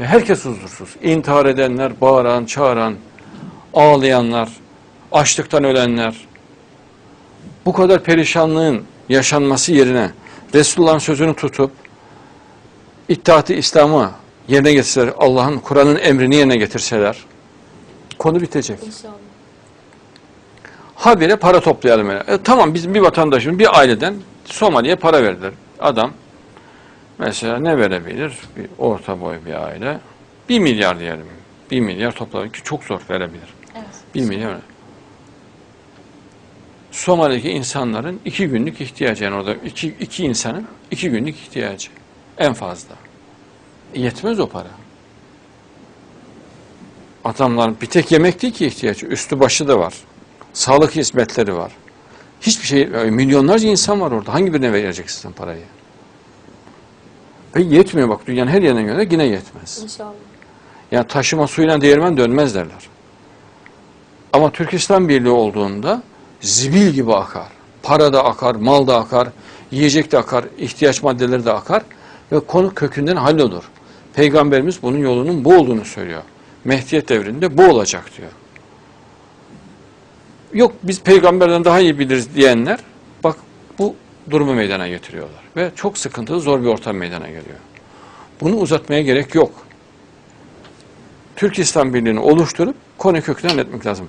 Ve herkes huzursuz. İntihar edenler, bağıran, çağıran, ağlayanlar, açlıktan ölenler. Bu kadar perişanlığın yaşanması yerine Resulullah'ın sözünü tutup İttihat-ı İslam'ı yerine getirseler, Allah'ın Kur'an'ın emrini yerine getirseler konu bitecek. İnşallah. Habire para toplayalım. E, tamam bizim bir vatandaşın bir aileden Somali'ye para verdiler. Adam mesela ne verebilir? Bir orta boy bir aile. Bir milyar diyelim. Bir milyar toplamak ki çok zor verebilir. Evet. Bir milyar. Somali'deki insanların iki günlük ihtiyacı yani orada iki, iki insanın iki günlük ihtiyacı en fazla. E, yetmez o para. Adamların bir tek yemek değil ki ihtiyacı. Üstü başı da var. Sağlık hizmetleri var. Hiçbir şey, e, milyonlarca insan var orada. Hangi birine vereceksin parayı? Ve yetmiyor bak dünyanın her yerine göre yine yetmez. İnşallah. Yani taşıma suyla değirmen dönmez derler. Ama Türk İslam Birliği olduğunda zibil gibi akar. Para da akar, mal da akar, yiyecek de akar, ihtiyaç maddeleri de akar ve konu kökünden hallolur. Peygamberimiz bunun yolunun bu olduğunu söylüyor. Mehdiyet devrinde bu olacak diyor. Yok biz peygamberden daha iyi biliriz diyenler durumu meydana getiriyorlar. Ve çok sıkıntılı zor bir ortam meydana geliyor. Bunu uzatmaya gerek yok. Türk İslam Birliği'ni oluşturup konu kökünden etmek lazım.